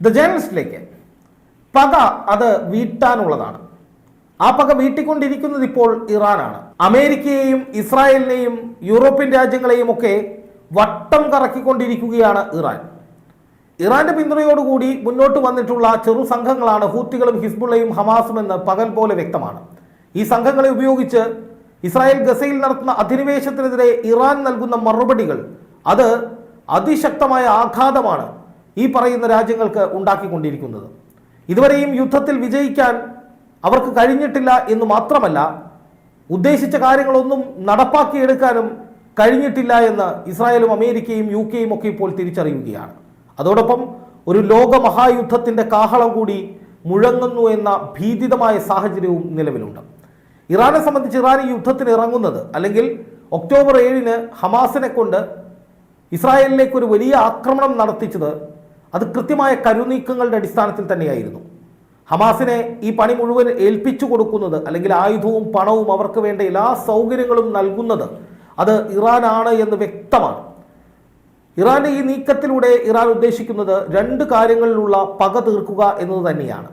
The ജേണലിസ്റ്റിലേക്ക് പക അത് വീട്ടാനുള്ളതാണ്. ആ പക വീട്ടിക്കൊണ്ടിരിക്കുന്നത് ഇപ്പോൾ ഇറാനാണ്. അമേരിക്കയെയും ഇസ്രായേലിനെയും യൂറോപ്യൻ രാജ്യങ്ങളെയും ഒക്കെ വട്ടം കറക്കിക്കൊണ്ടിരിക്കുകയാണ് ഇറാൻ. ഇറാന്റെ പിന്തുണയോടുകൂടി മുന്നോട്ട് വന്നിട്ടുള്ള ചെറു സംഘങ്ങളാണ് ഹൂത്തികളും ഹിസ്ബുള്ളയും ഹമാസും എന്ന് പകൽ പോലെ വ്യക്തമാണ്. ഈ സംഘങ്ങളെ ഉപയോഗിച്ച് ഇസ്രായേൽ ഗസയിൽ നടത്തുന്ന അധിനിവേശത്തിനെതിരെ ഇറാൻ നൽകുന്ന മറുപടികൾ അത് അതിശക്തമായ ആഘാതമാണ് ഈ പറയുന്ന രാജ്യങ്ങൾക്ക് ഉണ്ടാക്കിക്കൊണ്ടിരിക്കുന്നത്. ഇതുവരെയും യുദ്ധത്തിൽ വിജയിക്കാൻ അവർക്ക് കഴിഞ്ഞിട്ടില്ല എന്ന് മാത്രമല്ല ഉദ്ദേശിച്ച കാര്യങ്ങളൊന്നും നടപ്പാക്കിയെടുക്കാനും കഴിഞ്ഞിട്ടില്ല എന്ന് ഇസ്രായേലും അമേരിക്കയും യു കെയും ഒക്കെ ഇപ്പോൾ തിരിച്ചറിയുകയാണ്. അതോടൊപ്പം ഒരു ലോക മഹായുദ്ധത്തിന്റെ കാഹളം കൂടി മുഴങ്ങുന്നു എന്ന ഭീതിതമായ സാഹചര്യവും നിലവിലുണ്ട്. ഇറാനെ സംബന്ധിച്ച് ഇറാൻ ഈ യുദ്ധത്തിന് ഇറങ്ങുന്നത് അല്ലെങ്കിൽ ഒക്ടോബർ ഏഴിന് ഹമാസിനെ കൊണ്ട് ഇസ്രായേലിലേക്ക് ഒരു വലിയ ആക്രമണം നടത്തിച്ചത് അത് കൃത്യമായ കരുനീക്കങ്ങളുടെ അടിസ്ഥാനത്തിൽ തന്നെയായിരുന്നു. ഹമാസിനെ ഈ പണി മുഴുവൻ ഏൽപ്പിച്ചു കൊടുക്കുന്നത് അല്ലെങ്കിൽ ആയുധവും പണവും അവർക്ക് വേണ്ട എല്ലാ സൗകര്യങ്ങളും നൽകുന്നത് അത് ഇറാനാണ് എന്ന് വ്യക്തമാണ്. ഇറാന്റെ ഈ നീക്കത്തിലൂടെ ഇറാൻ ഉദ്ദേശിക്കുന്നത് രണ്ട് കാര്യങ്ങളിലുള്ള പക തീർക്കുക എന്നത് തന്നെയാണ്.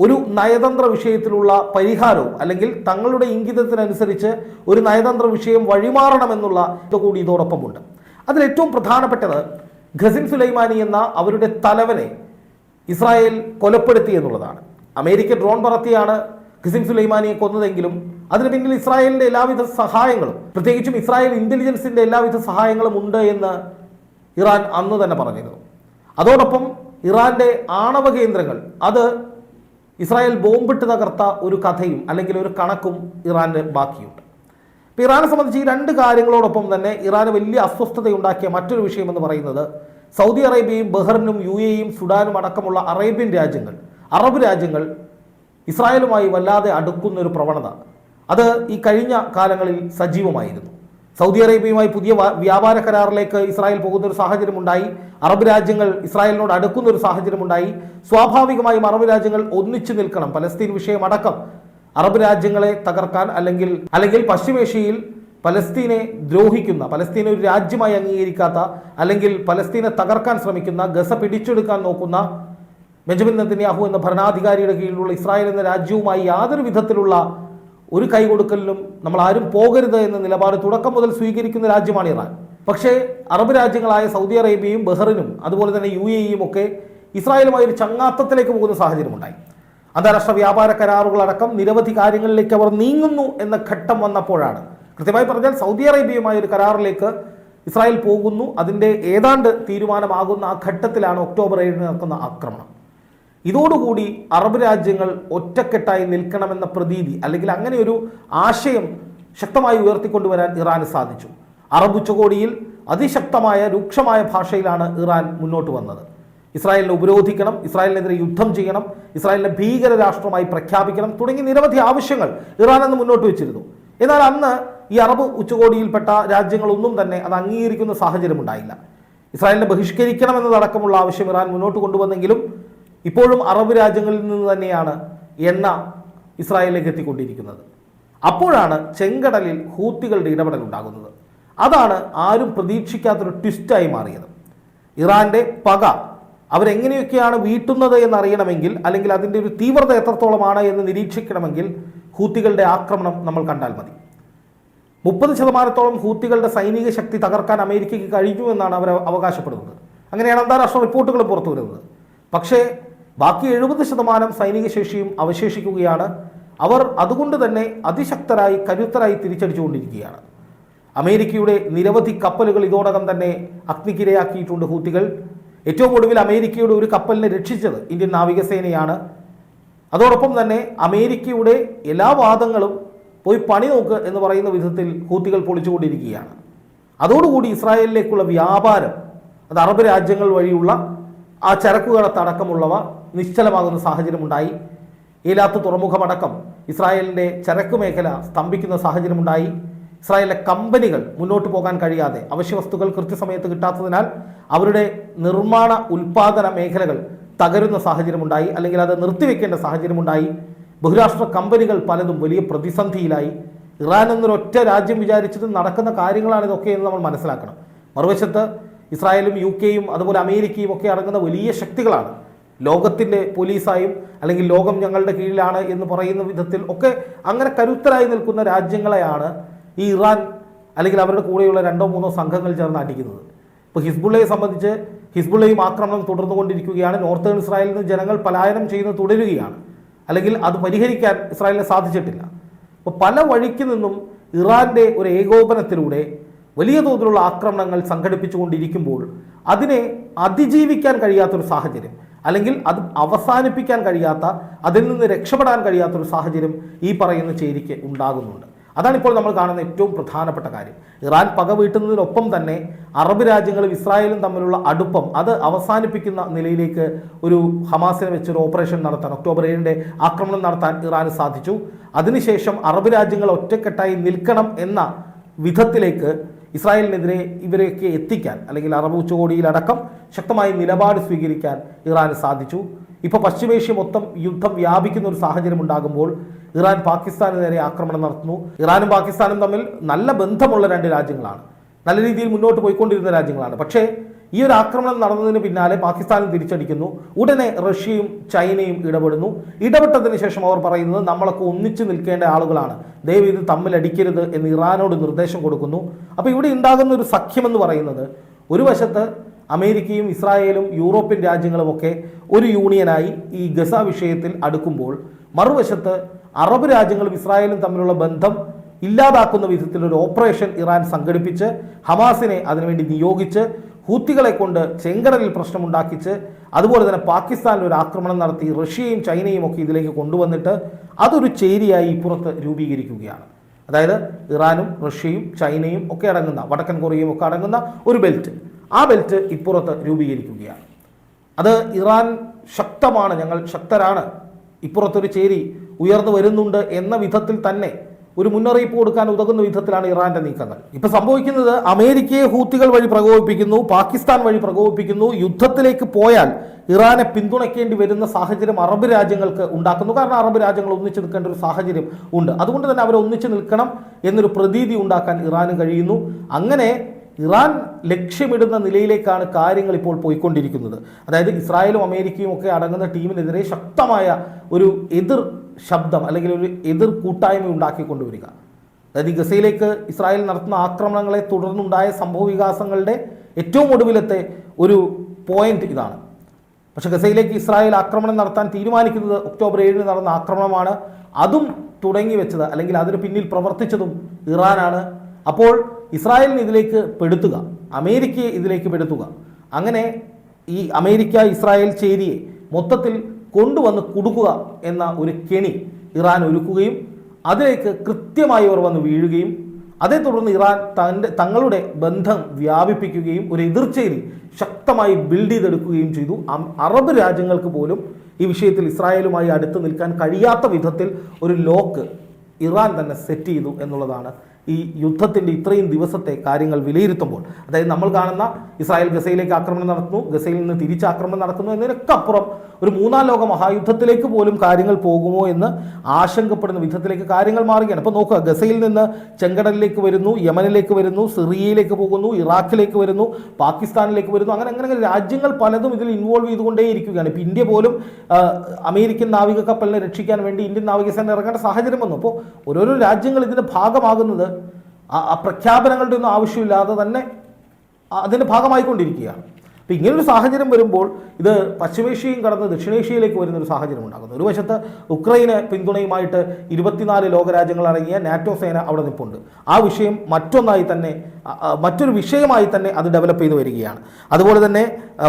ഒരു നയതന്ത്ര വിഷയത്തിലുള്ള പരിഹാരവും അല്ലെങ്കിൽ തങ്ങളുടെ ഇംഗിതത്തിനനുസരിച്ച് ഒരു നയതന്ത്ര വിഷയം വഴിമാറണമെന്നുള്ള ഇതുകൂടി ഇതോടൊപ്പമുണ്ട്. അതിലേറ്റവും പ്രധാനപ്പെട്ടത് ഖസിൻ സുലൈമാനി എന്ന അവരുടെ തലവനെ ഇസ്രായേൽ കൊലപ്പെടുത്തി എന്നുള്ളതാണ്. അമേരിക്ക ഡ്രോൺ പറത്തിയാണ് ഖസിൻ സുലൈമാനിയെ കൊന്നതെങ്കിലും അതിന് പിന്നിൽ ഇസ്രായേലിന്റെ എല്ലാവിധ സഹായങ്ങളും പ്രത്യേകിച്ചും ഇസ്രായേൽ ഇന്റലിജൻസിന്റെ എല്ലാവിധ സഹായങ്ങളും ഉണ്ട് എന്ന് ഇറാൻ അന്ന് തന്നെ പറഞ്ഞിരുന്നു. അതോടൊപ്പം ഇറാന്റെ ആണവ കേന്ദ്രങ്ങൾ അത് ഇസ്രായേൽ ബോംബിട്ട് തകർത്ത ഒരു കഥയും അല്ലെങ്കിൽ ഒരു കണക്കും ഇറാന് ബാക്കിയുണ്ട്. ഇപ്പം ഇറാനെ സംബന്ധിച്ച് ഈ രണ്ട് കാര്യങ്ങളോടൊപ്പം തന്നെ ഇറാന് വലിയ അസ്വസ്ഥതയുണ്ടാക്കിയ മറ്റൊരു വിഷയം എന്ന് പറയുന്നത് സൗദി അറേബ്യയും ബഹ്റിനും യു എയും സുഡാനും അടക്കമുള്ള അറേബ്യൻ രാജ്യങ്ങൾ അറബ് രാജ്യങ്ങൾ ഇസ്രായേലുമായി വല്ലാതെ അടുക്കുന്ന ഒരു പ്രവണത. അത് ഈ കഴിഞ്ഞ കാലങ്ങളിൽ സജീവമായിരുന്നു. സൗദി അറേബ്യയുമായി പുതിയ വ്യാപാര കരാറിലേക്ക് ഇസ്രായേൽ പോകുന്ന ഒരു സാഹചര്യമുണ്ടായി അറബ് രാജ്യങ്ങൾ ഇസ്രായേലിനോട് അടുക്കുന്ന ഒരു സാഹചര്യമുണ്ടായി. സ്വാഭാവികമായും അറബ് രാജ്യങ്ങൾ ഒന്നിച്ചു നിൽക്കണം. പലസ്തീൻ വിഷയമടക്കം അറബ് രാജ്യങ്ങളെ തകർക്കാൻ അല്ലെങ്കിൽ അല്ലെങ്കിൽ പശ്ചിമേഷ്യയിൽ പലസ്തീനെ ദ്രോഹിക്കുന്ന പലസ്തീനെ ഒരു രാജ്യമായി അംഗീകരിക്കാത്ത അല്ലെങ്കിൽ പലസ്തീനെ തകർക്കാൻ ശ്രമിക്കുന്ന ഗസ പിടിച്ചെടുക്കാൻ നോക്കുന്ന ബെഞ്ചമിൻ നെതന്യാഹു എന്ന ഭരണാധികാരിയുടെ കീഴിലുള്ള ഇസ്രായേൽ എന്ന രാജ്യവുമായി യാതൊരു വിധത്തിലുള്ള ഒരു കൈകൊടുക്കലിലും നമ്മൾ ആരും പോകരുത് എന്ന നിലപാട് തുടക്കം മുതൽ സ്വീകരിക്കുന്ന രാജ്യമാണ് ഇറാൻ. പക്ഷേ അറബ് രാജ്യങ്ങളായ സൗദി അറേബ്യയും ബഹ്റിനും അതുപോലെ തന്നെ യു എയും ഒക്കെ ഇസ്രായേലുമായി ഒരു ചങ്ങാത്തത്തിലേക്ക് പോകുന്ന സാഹചര്യമുണ്ടായി. അന്താരാഷ്ട്ര വ്യാപാര കരാറുകളടക്കം നിരവധി കാര്യങ്ങളിലേക്ക് അവർ നീങ്ങുന്നു എന്ന ഘട്ടം വന്നപ്പോഴാണ്. കൃത്യമായി പറഞ്ഞാൽ സൗദി അറേബ്യയുമായി ഒരു കരാറിലേക്ക് ഇസ്രായേൽ പോകുന്നു. അതിന്റെ ഏതാണ്ട് തീരുമാനമാകുന്ന ആ ഘട്ടത്തിലാണ് ഒക്ടോബർ ഏഴിന് നടക്കുന്ന ആക്രമണം. ഇതോടുകൂടി അറബ് രാജ്യങ്ങൾ ഒറ്റക്കെട്ടായി നിൽക്കണമെന്ന പ്രതീതി അല്ലെങ്കിൽ അങ്ങനെ ഒരു ആശയം ശക്തമായി ഉയർത്തിക്കൊണ്ടുവരാൻ ഇറാന് സാധിച്ചു. അറബ് ഉച്ചകോടിയിൽ അതിശക്തമായ രൂക്ഷമായ ഭാഷയിലാണ് ഇറാൻ മുന്നോട്ട് വന്നത്. ഇസ്രായേലിനെ ഉപരോധിക്കണം ഇസ്രായേലിനെതിരെ യുദ്ധം ചെയ്യണം ഇസ്രായേലിനെ ഭീകര രാഷ്ട്രമായി പ്രഖ്യാപിക്കണം തുടങ്ങി നിരവധി ആവശ്യങ്ങൾ ഇറാൻ അന്ന് മുന്നോട്ട് വെച്ചിരുന്നു. എന്നാൽ അന്ന് ഈ അറബ് ഉച്ചകോടിയിൽപ്പെട്ട രാജ്യങ്ങളൊന്നും തന്നെ അത് അംഗീകരിക്കുന്ന സാഹചര്യം ഉണ്ടായില്ല. ഇസ്രായേലിനെ ബഹിഷ്കരിക്കണം എന്നതടക്കമുള്ള ആവശ്യം ഇറാൻ മുന്നോട്ട് കൊണ്ടുവന്നെങ്കിലും ഇപ്പോഴും അറബ് രാജ്യങ്ങളിൽ നിന്ന് തന്നെയാണ് എണ്ണ ഇസ്രായേലിലേക്ക് എത്തിക്കൊണ്ടിരിക്കുന്നത്. അപ്പോഴാണ് ചെങ്കടലിൽ ഹൂത്തികളുടെ ഇടപെടൽ ഉണ്ടാകുന്നത്. അതാണ് ആരും പ്രതീക്ഷിക്കാത്തൊരു ട്വിസ്റ്റായി മാറിയത്. ഇറാന്റെ പക അവരെങ്ങനെയൊക്കെയാണ് വീട്ടുന്നത് എന്നറിയണമെങ്കിൽ അല്ലെങ്കിൽ അതിന്റെ ഒരു തീവ്രത എത്രത്തോളമാണ് എന്ന് നിരീക്ഷിക്കണമെങ്കിൽ ഹൂത്തികളുടെ ആക്രമണം നമ്മൾ കണ്ടാൽ മതി. മുപ്പത് ശതമാനത്തോളം ഹൂത്തികളുടെ സൈനിക ശക്തി തകർക്കാൻ അമേരിക്കയ്ക്ക് കഴിഞ്ഞു എന്നാണ് അവർ അവകാശപ്പെടുന്നത്. അങ്ങനെയാണ് അന്താരാഷ്ട്ര റിപ്പോർട്ടുകൾ പുറത്തു വരുന്നത്. പക്ഷേ ബാക്കി എഴുപത് ശതമാനം സൈനിക ശേഷിയും അവശേഷിക്കുകയാണ്. അവർ അതുകൊണ്ട് തന്നെ അതിശക്തരായി കരുത്തരായി തിരിച്ചടിച്ചുകൊണ്ടിരിക്കുകയാണ്. അമേരിക്കയുടെ നിരവധി കപ്പലുകൾ ഇതോടകം തന്നെ അഗ്നിക്കിരയാക്കിയിട്ടുണ്ട് ഹൂത്തികൾ. ഏറ്റവും ഒടുവിൽ അമേരിക്കയുടെ ഒരു കപ്പലിനെ രക്ഷിച്ചത് ഇന്ത്യൻ നാവികസേനയാണ്. അതോടൊപ്പം തന്നെ അമേരിക്കയുടെ എല്ലാ വാദങ്ങളും പോയി പണി നോക്ക് എന്ന് പറയുന്ന വിധത്തിൽ ഹൂത്തികൾ പൊളിച്ചുകൊണ്ടിരിക്കുകയാണ്. അതോടുകൂടി ഇസ്രായേലിലേക്കുള്ള വ്യാപാരം അത് അറബ് രാജ്യങ്ങൾ വഴിയുള്ള ആ ചരക്കുകടത്തടക്കമുള്ളവ നിശ്ചലമാകുന്ന സാഹചര്യമുണ്ടായി. ഏലാത്ത് തുറമുഖമടക്കം ഇസ്രായേലിന്റെ ചരക്ക് മേഖല സ്തംഭിക്കുന്ന സാഹചര്യമുണ്ടായി. ഇസ്രായേലിലെ കമ്പനികൾ മുന്നോട്ട് പോകാൻ കഴിയാതെ അവശ്യ വസ്തുക്കൾ കൃത്യസമയത്ത് കിട്ടാത്തതിനാൽ അവരുടെ നിർമ്മാണ ഉൽപാദന മേഖലകൾ തകരുന്ന സാഹചര്യമുണ്ടായി അല്ലെങ്കിൽ അത് നിർത്തിവെക്കേണ്ട സാഹചര്യമുണ്ടായി. ബഹുരാഷ്ട്ര കമ്പനികൾ പലതും വലിയ പ്രതിസന്ധിയിലായി. ഇറാൻ എന്നൊരൊറ്റ രാജ്യം വിചാരിച്ചിട്ട് നടക്കുന്ന കാര്യങ്ങളാണ് ഇതൊക്കെ എന്ന് നമ്മൾ മനസ്സിലാക്കണം. മറുവശത്ത് ഇസ്രായേലും യു കെയും അതുപോലെ അമേരിക്കയും ഒക്കെ അടങ്ങുന്ന വലിയ ശക്തികളാണ്. ലോകത്തിന്റെ പോലീസായും അല്ലെങ്കിൽ ലോകം ഞങ്ങളുടെ കീഴിലാണ് എന്ന് പറയുന്ന വിധത്തിൽ ഒക്കെ അങ്ങനെ കരുത്തരായി നിൽക്കുന്ന രാജ്യങ്ങളെയാണ് ഈ ഇറാൻ അല്ലെങ്കിൽ അവരുടെ കൂടെയുള്ള രണ്ടോ മൂന്നോ സംഘങ്ങൾ ചേർന്ന് അടിക്കുന്നത്. ഇപ്പോൾ ഹിസ്ബുള്ളയെ സംബന്ധിച്ച് ഹിസ്ബുള്ളയും ആക്രമണം തുടർന്നുകൊണ്ടിരിക്കുകയാണ്. നോർത്തേൺ ഇസ്രായേലിൽ നിന്ന് ജനങ്ങൾ പലായനം ചെയ്യുന്നത് തുടരുകയാണ്. അല്ലെങ്കിൽ അത് പരിഹരിക്കാൻ ഇസ്രായേലിന് സാധിച്ചിട്ടില്ല. അപ്പോൾ പല വഴിക്ക് നിന്നും ഇറാന്റെ ഒരു ഏകോപനത്തിലൂടെ വലിയ തോതിലുള്ള ആക്രമണങ്ങൾ സംഘടിപ്പിച്ചുകൊണ്ടിരിക്കുമ്പോൾ അതിനെ അതിജീവിക്കാൻ കഴിയാത്തൊരു സാഹചര്യം അല്ലെങ്കിൽ അത് അവസാനിപ്പിക്കാൻ കഴിയാത്ത അതിൽ നിന്ന് രക്ഷപ്പെടാൻ കഴിയാത്തൊരു സാഹചര്യം ഈ പറയുന്ന ചേരിക്ക് ഉണ്ടാകുന്നുണ്ട്. അതാണ് ഇപ്പോൾ നമ്മൾ കാണുന്ന ഏറ്റവും പ്രധാനപ്പെട്ട കാര്യം. ഇറാൻ പക വീട്ടുന്നതിനൊപ്പം തന്നെ അറബ് രാജ്യങ്ങളും ഇസ്രായേലും തമ്മിലുള്ള അടുപ്പം അത് അവസാനിപ്പിക്കുന്ന നിലയിലേക്ക് ഒരു ഹമാസിനെ വെച്ചൊരു ഓപ്പറേഷൻ നടത്താൻ ഒക്ടോബർ ഏഴിന്റെ ആക്രമണം നടത്താൻ ഇറാന് സാധിച്ചു. അതിനുശേഷം അറബ് രാജ്യങ്ങൾ ഒറ്റക്കെട്ടായി നിൽക്കണം എന്ന വിധത്തിലേക്ക് ഇസ്രായേലിനെതിരെ ഇവരെയൊക്കെ എത്തിക്കാൻ അല്ലെങ്കിൽ അറബ് ഉച്ചകോടിയിലടക്കം ശക്തമായ നിലപാട് സ്വീകരിക്കാൻ ഇറാന് സാധിച്ചു. ഇപ്പോൾ പശ്ചിമേഷ്യ മൊത്തം യുദ്ധം വ്യാപിക്കുന്ന ഒരു സാഹചര്യം ഉണ്ടാകുമ്പോൾ ഇറാൻ പാകിസ്ഥാന് നേരെ ആക്രമണം നടത്തുന്നു. ഇറാനും പാകിസ്ഥാനും തമ്മിൽ നല്ല ബന്ധമുള്ള രണ്ട് രാജ്യങ്ങളാണ്. നല്ല രീതിയിൽ മുന്നോട്ട് പോയിക്കൊണ്ടിരുന്ന രാജ്യങ്ങളാണ്. പക്ഷേ ഈ ഒരു ആക്രമണം നടന്നതിന് പിന്നാലെ പാകിസ്ഥാനും തിരിച്ചടിക്കുന്നു. ഉടനെ റഷ്യയും ചൈനയും ഇടപെടുന്നു. ഇടപെട്ടതിന് ശേഷം അവർ പറയുന്നത് നമ്മളൊക്കെ ഒന്നിച്ചു നിൽക്കേണ്ട ആളുകളാണ്. ദയവ് ഇത് തമ്മിലടിക്കരുത് എന്ന് ഇറാനോട് നിർദ്ദേശം കൊടുക്കുന്നു. അപ്പോൾ ഇവിടെ ഉണ്ടാകുന്ന ഒരു സഖ്യമെന്ന് പറയുന്നത് ഒരു വശത്ത് അമേരിക്കയും ഇസ്രായേലും യൂറോപ്യൻ രാജ്യങ്ങളുമൊക്കെ ഒരു യൂണിയനായി ഈ ഗസ വിഷയത്തിൽ അടുക്കുമ്പോൾ മറുവശത്ത് അറബ് രാജ്യങ്ങളും ഇസ്രായേലും തമ്മിലുള്ള ബന്ധം ഇല്ലാതാക്കുന്ന വിധത്തിൽ ഒരു ഓപ്പറേഷൻ ഇറാൻ സംഘടിപ്പിച്ച് ഹമാസിനെ അതിനുവേണ്ടി നിയോഗിച്ച് ഹൂത്തികളെ കൊണ്ട് ചെങ്കടലിൽ പ്രശ്നമുണ്ടാക്കിച്ച് അതുപോലെ തന്നെ പാകിസ്ഥാനിൽ ഒരു ആക്രമണം നടത്തി റഷ്യയും ചൈനയും ഒക്കെ ഇതിലേക്ക് കൊണ്ടുവന്നിട്ട് അതൊരു ചേരിയായി ഇപ്പുറത്ത് രൂപീകരിക്കുകയാണ്. അതായത് ഇറാനും റഷ്യയും ചൈനയും ഒക്കെ അടങ്ങുന്ന വടക്കൻ കൊറിയയും ഒക്കെ അടങ്ങുന്ന ഒരു ബെൽറ്റ് ആ ബെൽറ്റ് ഇപ്പുറത്ത് രൂപീകരിക്കുകയാണ്. അത് ഇറാൻ ശക്തമാണ് ഞങ്ങൾ ശക്തരാണ്. ഇപ്പുറത്തൊരു ചേരി ഉയർന്നു വരുന്നുണ്ട് എന്ന വിധത്തിൽ തന്നെ ഒരു മുന്നറിയിപ്പ് കൊടുക്കാൻ ഉതകുന്ന വിധത്തിലാണ് ഇറാന്റെ നീക്കങ്ങൾ. ഇപ്പൊ സംഭവിക്കുന്നത് അമേരിക്കയെ ഹൂത്തികൾ വഴി പ്രകോപിപ്പിക്കുന്നു പാകിസ്ഥാൻ വഴി പ്രകോപിപ്പിക്കുന്നു. യുദ്ധത്തിലേക്ക് പോയാൽ ഇറാനെ പിന്തുണയ്ക്കേണ്ടി വരുന്ന സാഹചര്യം അറബ് രാജ്യങ്ങൾക്ക് ഉണ്ടാക്കുന്നു. കാരണം അറബ് രാജ്യങ്ങൾ ഒന്നിച്ചു നിൽക്കേണ്ട ഒരു സാഹചര്യം ഉണ്ട്. അതുകൊണ്ട് തന്നെ അവർ ഒന്നിച്ചു നിൽക്കണം എന്നൊരു പ്രതീതി ഉണ്ടാക്കാൻ ഇറാനും കഴിയുന്നു. അങ്ങനെ ഇറാൻ ലക്ഷ്യമിടുന്ന നിലയിലേക്കാണ് കാര്യങ്ങൾ ഇപ്പോൾ പോയിക്കൊണ്ടിരിക്കുന്നത്. അതായത് ഇസ്രായേലും അമേരിക്കയും ഒക്കെ അടങ്ങുന്ന ടീമിനെതിരെ ശക്തമായ ഒരു എതിർ ശബ്ദം അല്ലെങ്കിൽ ഒരു എതിർ കൂട്ടായ്മ ഉണ്ടാക്കിക്കൊണ്ടുവരിക. അതായത് ഗസയിലേക്ക് ഇസ്രായേൽ നടത്തുന്ന ആക്രമണങ്ങളെ തുടർന്നുണ്ടായ സംഭവ വികാസങ്ങളുടെ ഏറ്റവും ഒടുവിലത്തെ ഒരു പോയിന്റ് ഇതാണ്. പക്ഷെ ഗസയിലേക്ക് ഇസ്രായേൽ ആക്രമണം നടത്താൻ തീരുമാനിക്കുന്നത് ഒക്ടോബർ ഏഴിന് നടന്ന ആക്രമണമാണ്. അതും തുടങ്ങി വെച്ചത് അല്ലെങ്കിൽ അതിന് പിന്നിൽ പ്രവർത്തിച്ചതും ഇറാനാണ്. അപ്പോൾ ഇസ്രായേലിന് ഇതിലേക്ക് പെടുത്തുക അമേരിക്കയെ ഇതിലേക്ക് പെടുത്തുക. അങ്ങനെ ഈ അമേരിക്ക ഇസ്രായേൽ ചേരിയെ മൊത്തത്തിൽ കൊണ്ടുവന്ന് കുടുക്കുക എന്ന ഒരു കെണി ഇറാൻ ഒരുക്കുകയും അതിലേക്ക് കൃത്യമായി അവർ വന്ന് വീഴുകയും അതേ തുടർന്ന് ഇറാൻ തന്റെ തങ്ങളുടെ ബന്ധം വ്യാപിപ്പിക്കുകയും ഒരു എതിർച്ചയിൽ ശക്തമായി ബിൽഡ് ചെയ്തെടുക്കുകയും ചെയ്തു. അറബ് രാജ്യങ്ങൾക്ക് പോലും ഈ വിഷയത്തിൽ ഇസ്രായേലുമായി അടുത്ത് നിൽക്കാൻ കഴിയാത്ത വിധത്തിൽ ഒരു ലോക്ക് ഇറാൻ തന്നെ സെറ്റ് ചെയ്തു എന്നുള്ളതാണ് ഈ യുദ്ധത്തിന്റെ ഇത്രയും ദിവസത്തെ കാര്യങ്ങൾ വിലയിരുത്തുമ്പോൾ അതായത് നമ്മൾ കാണുന്ന ഇസ്രായേൽ ഗസയിലേക്ക് ആക്രമണം നടത്തുന്നു ഗസയിൽ നിന്ന് തിരിച്ച് ആക്രമണം നടത്തുന്നു എന്നതിനൊക്കെ അപ്പുറം ഒരു മൂന്നാം ലോക മഹായുദ്ധത്തിലേക്ക് പോലും കാര്യങ്ങൾ പോകുമോ എന്ന് ആശങ്കപ്പെടുന്ന വിധത്തിലേക്ക് കാര്യങ്ങൾ മാറുകയാണ്. അപ്പോൾ നോക്കുക ഗസയിൽ നിന്ന് ചെങ്കടലിലേക്ക് വരുന്നു യമനിലേക്ക് വരുന്നു സിറിയയിലേക്ക് പോകുന്നു ഇറാഖിലേക്ക് വരുന്നു പാകിസ്ഥാനിലേക്ക് വരുന്നു അങ്ങനെ അങ്ങനെ രാജ്യങ്ങൾ പലതും ഇതിൽ ഇൻവോൾവ് ചെയ്തുകൊണ്ടേയിരിക്കുകയാണ്. ഇപ്പോൾ ഇന്ത്യ പോലും അമേരിക്കൻ നാവിക കപ്പലിനെ രക്ഷിക്കാൻ വേണ്ടി ഇന്ത്യൻ നാവികസേന ഇറങ്ങേണ്ട സാഹചര്യം വന്നു. അപ്പോൾ ഓരോരോ രാജ്യങ്ങൾ ഇതിന്റെ ഭാഗമാകുന്നത് ആ പ്രഖ്യാപനങ്ങളുടെ ഒന്നും ആവശ്യമില്ലാതെ തന്നെ അതിന്റെ ഭാഗമായിക്കൊണ്ടിരിക്കുകയാണ്. അപ്പോൾ ഇങ്ങനൊരു സാഹചര്യം വരുമ്പോൾ ഇത് പശ്ചിമേഷ്യയും കടന്ന് ദക്ഷിണേഷ്യയിലേക്ക് വരുന്ന ഒരു സാഹചര്യം ഉണ്ടാകുന്നു ഒരു വശത്ത് ഉക്രൈന് പിന്തുണയുമായിട്ട് ഇരുപത്തിനാല് ലോകരാജ്യങ്ങളടങ്ങിയ നാറ്റോ സേന അവിടെ നിൽപ്പുണ്ട് ആ വിഷയം മറ്റൊന്നായി തന്നെ മറ്റൊരു വിഷയമായി തന്നെ അത് ഡെവലപ്പ് ചെയ്തു വരികയാണ്. അതുപോലെ തന്നെ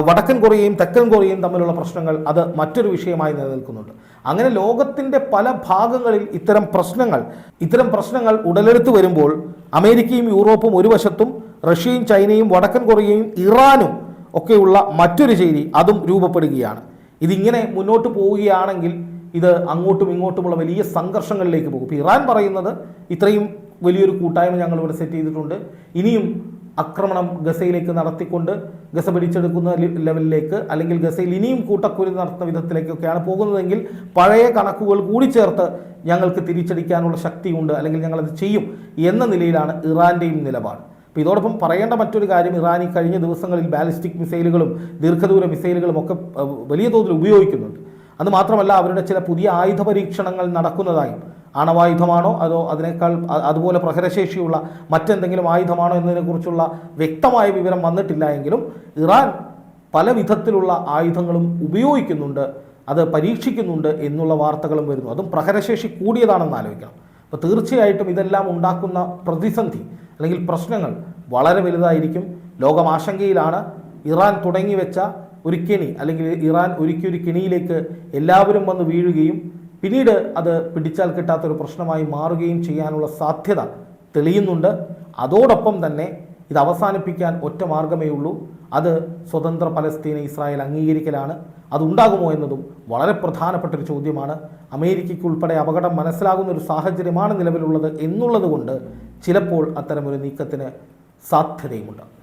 വടക്കൻ കൊറിയയും തെക്കൻ കൊറിയയും തമ്മിലുള്ള പ്രശ്നങ്ങൾ അത് മറ്റൊരു വിഷയമായി നിലനിൽക്കുന്നുണ്ട്. അങ്ങനെ ലോകത്തിന്റെ പല ഭാഗങ്ങളിൽ ഇത്തരം പ്രശ്നങ്ങൾ ഇത്തരം പ്രശ്നങ്ങൾ ഉടലെടുത്ത് വരുമ്പോൾ അമേരിക്കയും യൂറോപ്പും ഒരു വശത്തും റഷ്യയും ചൈനയും വടക്കൻ കൊറിയയും ഇറാനും ഒക്കെയുള്ള മറ്റൊരു ചേരി അതും രൂപപ്പെടുകയാണ്. ഇതിങ്ങനെ മുന്നോട്ട് പോവുകയാണെങ്കിൽ ഇത് അങ്ങോട്ടും ഇങ്ങോട്ടുമുള്ള വലിയ സംഘർഷങ്ങളിലേക്ക് പോകും. ഇറാൻ പറയുന്നത് ഇത്രയും വലിയൊരു കൂട്ടായ്മ ഞങ്ങൾ ഇവിടെ സെറ്റ് ചെയ്തിട്ടുണ്ട്. ഇനിയും ആക്രമണം ഗസയിലേക്ക് നടത്തിക്കൊണ്ട് ഗസ പിടിച്ചെടുക്കുന്ന ലെവലിലേക്ക് അല്ലെങ്കിൽ ഗസയിൽ ഇനിയും കൂട്ടക്കുരു നടത്തുന്ന വിധത്തിലേക്കൊക്കെയാണ് പോകുന്നതെങ്കിൽ പഴയ കണക്കുകൾ കൂടി ചേർത്ത് ഞങ്ങൾക്ക് തിരിച്ചടിക്കാനുള്ള ശക്തിയുണ്ട് അല്ലെങ്കിൽ ഞങ്ങളത് ചെയ്യും എന്ന നിലയിലാണ് ഇറാന്റെയും നിലപാട്. അപ്പോൾ ഇതോടൊപ്പം പറയേണ്ട മറ്റൊരു കാര്യം ഇറാൻ ഈ കഴിഞ്ഞ ദിവസങ്ങളിൽ ബാലിസ്റ്റിക് മിസൈലുകളും ദീർഘദൂര മിസൈലുകളും ഒക്കെ വലിയ തോതിൽ ഉപയോഗിക്കുന്നുണ്ട്. അത് മാത്രമല്ല അവരുടെ ചില പുതിയ ആയുധ പരീക്ഷണങ്ങൾ നടക്കുന്നതായും ആണവായുധമാണോ അതോ അതിനേക്കാൾ അതുപോലെ പ്രഹരശേഷിയുള്ള മറ്റെന്തെങ്കിലും ആയുധമാണോ എന്നതിനെക്കുറിച്ചുള്ള വ്യക്തമായ വിവരം വന്നിട്ടില്ല എങ്കിലും ഇറാൻ പല വിധത്തിലുള്ള ആയുധങ്ങളും ഉപയോഗിക്കുന്നുണ്ട് അത് പരീക്ഷിക്കുന്നുണ്ട് എന്നുള്ള വാർത്തകളും വരുന്നു. അതും പ്രഹരശേഷി കൂടിയതാണെന്ന് ആലോചിക്കണം. അപ്പോൾ തീർച്ചയായിട്ടും ഇതെല്ലാം ഉണ്ടാക്കുന്ന പ്രതിസന്ധി അല്ലെങ്കിൽ പ്രശ്നങ്ങൾ വളരെ വലുതായിരിക്കും. ലോകം ആശങ്കയിലാണ്. ഇറാൻ തുടങ്ങി വെച്ച ഒരു കെണി അല്ലെങ്കിൽ ഇറാൻ ഒരുക്കിയ ഒരു കെണിയിലേക്ക് എല്ലാവരും വന്ന് വീഴുകയും പിന്നീട് അത് പിടിച്ചാൽ കിട്ടാത്തൊരു പ്രശ്നമായി മാറുകയും ചെയ്യാനുള്ള സാധ്യത തെളിയുന്നുണ്ട്. അതോടൊപ്പം തന്നെ ഇത് അവസാനിപ്പിക്കാൻ ഒറ്റ മാർഗമേ ഉള്ളൂ. അത് സ്വതന്ത്ര പലസ്തീനെ ഇസ്രായേൽ അംഗീകരിക്കലാണ്. അതുണ്ടാകുമോ എന്നതും വളരെ പ്രധാനപ്പെട്ട ഒരു ചോദ്യമാണ്. അമേരിക്കയ്ക്കുൾപ്പെടെ അപകടം മനസ്സിലാകുന്ന ഒരു സാഹചര്യമാണ് നിലവിലുള്ളത് എന്നുള്ളത് കൊണ്ട് ചിലപ്പോൾ അത്തരമൊരു നീക്കത്തിന് സാധ്യതയുമുണ്ട്.